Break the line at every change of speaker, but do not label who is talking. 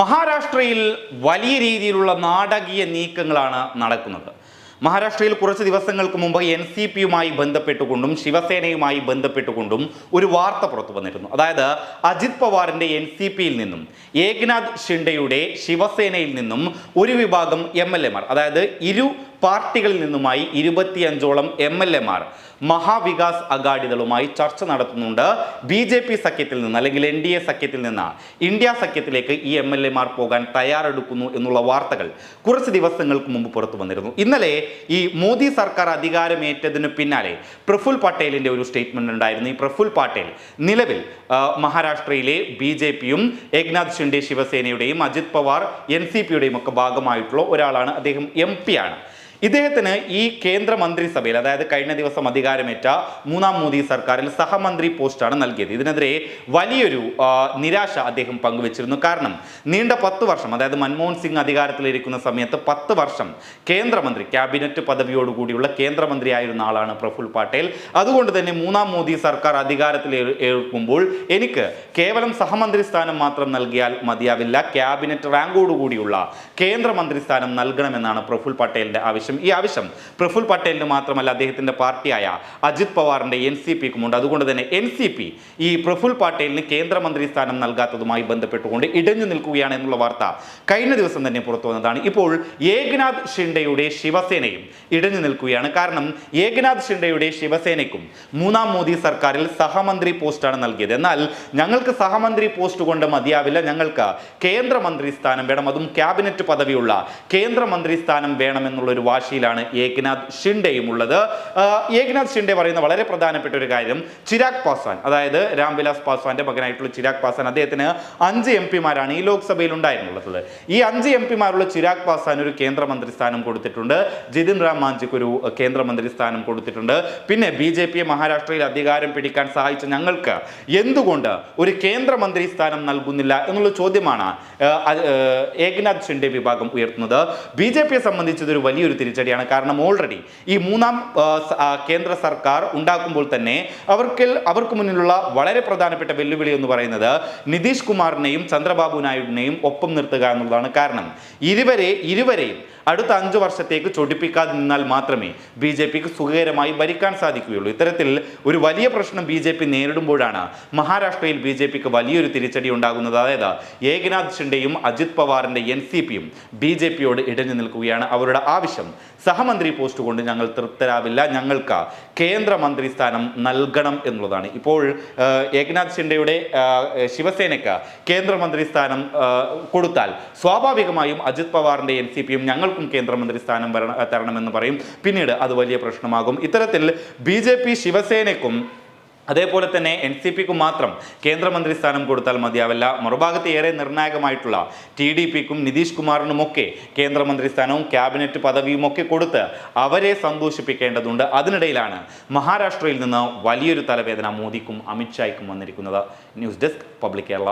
മഹാരാഷ്ട്രയിൽ വലിയ രീതിയിലുള്ള നാടകീയ നീക്കങ്ങളാണ് നടക്കുന്നത്. മഹാരാഷ്ട്രയിൽ കുറച്ച് ദിവസങ്ങൾക്ക് മുമ്പ് എൻ സി പിയുമായി ബന്ധപ്പെട്ടുകൊണ്ടും ശിവസേനയുമായി ബന്ധപ്പെട്ടുകൊണ്ടും ഒരു വാർത്ത പുറത്തു വന്നിരുന്നു. അതായത് അജിത് പവാറിന്റെ എൻ സി പിയിൽ നിന്നും ഏകനാഥ് ഷിൻഡെയുടെ ശിവസേനയിൽ നിന്നും ഒരു വിഭാഗം എം എൽ എമാർ അതായത് ഇരു പാർട്ടികളിൽ നിന്നുമായി ഇരുപത്തിയഞ്ചോളം എം എൽ എമാർ മഹാവികാസ് അഗാഡികളുമായി ചർച്ച നടത്തുന്നുണ്ട്. ബി ജെ പി സഖ്യത്തിൽ നിന്ന് അല്ലെങ്കിൽ എൻ ഡി എ സഖ്യത്തിൽ നിന്ന് ഇന്ത്യ സഖ്യത്തിലേക്ക് ഈ എം എൽ എമാർ പോകാൻ തയ്യാറെടുക്കുന്നു എന്നുള്ള വാർത്തകൾ കുറച്ച് ദിവസങ്ങൾക്ക് മുമ്പ് പുറത്തു വന്നിരുന്നു. ഇന്നലെ ഈ മോദി സർക്കാർ അധികാരമേറ്റതിന് പിന്നാലെ പ്രഫുൽ പട്ടേലിന്റെ ഒരു സ്റ്റേറ്റ്മെന്റ് ഉണ്ടായിരുന്നു. ഈ പ്രഫുൽ പട്ടേൽ നിലവിൽ മഹാരാഷ്ട്രയിലെ ബി ജെ പിയും ഏക്നാഥ് ഷിൻഡെ ശിവസേനയുടെയും അജിത് പവാർ എൻ സി പിയുടെയും ഒക്കെ ഭാഗമായിട്ടുള്ള ഒരാളാണ്. അദ്ദേഹം എം പി ആണ്. ഇദ്ദേഹത്തിന് ഈ കേന്ദ്ര മന്ത്രിസഭയിൽ അതായത് കഴിഞ്ഞ ദിവസം അധികാരമേറ്റ മൂന്നാം മോദി സർക്കാരിൽ സഹമന്ത്രി പോസ്റ്റാണ് നൽകിയത്. ഇതിനെതിരെ വലിയൊരു നിരാശ അദ്ദേഹം പങ്കുവച്ചിരുന്നു. കാരണം നീണ്ട പത്ത് വർഷം അതായത് മൻമോഹൻ സിംഗ് അധികാരത്തിലിരിക്കുന്ന സമയത്ത് പത്ത് വർഷം കേന്ദ്രമന്ത്രി ക്യാബിനറ്റ് പദവിയോടുകൂടിയുള്ള കേന്ദ്രമന്ത്രിയായിരുന്ന ആളാണ് പ്രഫുൽ പട്ടേൽ. അതുകൊണ്ട് തന്നെ മൂന്നാം മോദി സർക്കാർ അധികാരത്തിൽ ഏൽക്കുമ്പോൾ എനിക്ക് കേവലം സഹമന്ത്രി സ്ഥാനം മാത്രം നൽകിയാൽ മതിയാവില്ല. ക്യാബിനറ്റ് റാങ്കോടുകൂടിയുള്ള കേന്ദ്രമന്ത്രി സ്ഥാനം നൽകണമെന്നാണ് പ്രഫുൽ പട്ടേലിന്റെ ആവശ്യം. ഈ ആവശ്യം പ്രഫുൽ പട്ടേലിന് മാത്രമല്ല അദ്ദേഹത്തിന്റെ പാർട്ടിയായ അജിത് പവാറിന്റെ എൻ സി പിക്കുമുണ്ട്. അതുകൊണ്ട് തന്നെ എൻ സി പി ഈ പ്രഫുൽ പട്ടേലിന് കേന്ദ്രമന്ത്രി സ്ഥാനം നൽകാത്തതുമായി ബന്ധപ്പെട്ടുകൊണ്ട് ഇടഞ്ഞു നിൽക്കുകയാണ് എന്നുള്ള വാർത്ത കഴിഞ്ഞ ദിവസം തന്നെ പുറത്തു വന്നതാണ്. ഇപ്പോൾ ഏകനാഥ് ഷിൻഡെയുടെ ശിവസേനയും ഇടഞ്ഞു നിൽക്കുകയാണ്. കാരണം ഏകനാഥ് ഷിൻഡെയുടെ ശിവസേനയ്ക്കും മൂന്നാം മോദി സർക്കാരിൽ സഹമന്ത്രി പോസ്റ്റാണ് നൽകിയത്. എന്നാൽ ഞങ്ങൾക്ക് സഹമന്ത്രി പോസ്റ്റ് കൊണ്ട് മതിയാവില്ല. ഞങ്ങൾക്ക് കേന്ദ്രമന്ത്രി സ്ഥാനം വേണം. അതും ക്യാബിനറ്റ് പദവിയുള്ള കേന്ദ്രമന്ത്രി സ്ഥാനം വേണമെന്നുള്ള ഒരു വാശിയിലാണ് ഏകനാഥ് ഷിൻഡെയും ഉള്ളത്. ഏകനാഥ് ഷിൻഡെ പറയുന്ന വളരെ പ്രധാനപ്പെട്ട ഒരു കാര്യം ചിരാഗ് പാസ്വാൻ അതായത് രാംവിലാസ് പാസ്വാന്റെ മകനായിട്ടുള്ള ചിരാഗ് പാസ്വാൻ അദ്ദേഹത്തിന് അഞ്ച് എം പിമാരാണ് ഈ ലോക്സഭയിൽ ഉണ്ടായിരുന്നുള്ളത്. ഈ അഞ്ച് എം പിമാരുള്ള ചിരാഗ് പാസ്വാൻ ഒരു കേന്ദ്രമന്ത്രി സ്ഥാനം കൊടുത്തിട്ടുണ്ട്. ജിതിൻ റാം മാഞ്ചിക്ക് ഒരു കേന്ദ്രമന്ത്രി സ്ഥാനം കൊടുത്തിട്ടുണ്ട്. പിന്നെ ബി ജെ പിയെ മഹാരാഷ്ട്രയിൽ അധികാരം പിടിക്കാൻ സഹായിച്ച ഞങ്ങൾക്ക് എന്തുകൊണ്ട് ഒരു കേന്ദ്രമന്ത്രി സ്ഥാനം നൽകുന്നില്ല എന്നുള്ള ചോദ്യമാണ് ഏകനാഥ് ഷിൻഡെ വിഭാഗം ഉയർത്തുന്നത്. ബി ജെ പിയെ സംബന്ധിച്ചത് ഒരു വലിയൊരു തിരിച്ചടിയാണ് കാരണം ഓൾറെഡി ഈ മൂന്നാം കേന്ദ്ര സർക്കാർ ഉണ്ടാക്കുമ്പോൾ തന്നെ അവർക്ക് അവർക്ക് മുന്നിലുള്ള വളരെ പ്രധാനപ്പെട്ട വെല്ലുവിളി എന്ന് പറയുന്നത് നിതീഷ് കുമാറിനെയും ചന്ദ്രബാബു നായിഡുവിനെയും ഒപ്പം നിർത്തുക എന്നുള്ളതാണ് കാരണം. ഇരുവരെ ഇരുവരെയും അടുത്ത അഞ്ചു വർഷത്തേക്ക് ചൊടിപ്പിക്കാതെ നിന്നാൽ മാത്രമേ ബി ജെ പിക്ക് സുഖകരമായി ഭരിക്കാൻ സാധിക്കുകയുള്ളൂ. ഇത്തരത്തിൽ ഒരു വലിയ പ്രശ്നം ബി ജെ പി നേരിടുമ്പോഴാണ് മഹാരാഷ്ട്രയിൽ ബി ജെ പിക്ക് വലിയൊരു തിരിച്ചടി ഉണ്ടാകുന്നത്. അതായത് ഏകനാഥ് ഷിൻഡെയും അജിത് പവാറിന്റെ എൻ സി പിയും ബി ജെ പിയോട് ഇടഞ്ഞു നിൽക്കുകയാണ് അവരുടെ ആവശ്യം. സഹമന്ത്രി പോസ്റ്റ് കൊണ്ട് ഞങ്ങൾ തൃപ്തരാവില്ല. ഞങ്ങൾക്ക് കേന്ദ്രമന്ത്രി സ്ഥാനം നൽകണം എന്നുള്ളതാണ്. ഇപ്പോൾ ഏകനാഥ് ഷിൻഡെയുടെ ശിവസേനയ്ക്ക് കേന്ദ്രമന്ത്രി സ്ഥാനം കൊടുത്താൽ സ്വാഭാവികമായും അജിത് പവാറിന്റെ എൻ സി പിയും ഞങ്ങൾക്കും കേന്ദ്രമന്ത്രി സ്ഥാനം വരണം തരണമെന്ന് പറയും. പിന്നീട് അത് വലിയ പ്രശ്നമാകും. ഇത്തരത്തിൽ ബി ശിവസേനയ്ക്കും അതേപോലെ തന്നെ എൻ സി പിക്ക് മാത്രം കേന്ദ്രമന്ത്രി സ്ഥാനം കൊടുത്താൽ മതിയാവില്ല. മറുഭാഗത്ത് ഏറെ നിർണായകമായിട്ടുള്ള ടി ഡി പിക്കും നിതീഷ് കുമാറിനുമൊക്കെ കേന്ദ്രമന്ത്രി സ്ഥാനവും ക്യാബിനറ്റ് പദവിയും ഒക്കെ കൊടുത്ത് അവരെ സന്തോഷിപ്പിക്കേണ്ടതുണ്ട്. അതിനിടയിലാണ് മഹാരാഷ്ട്രയിൽ നിന്ന് വലിയൊരു തലവേദന മോദിക്കും അമിത്ഷായ്ക്കും വന്നിരിക്കുന്നത്. News desk public Kerala.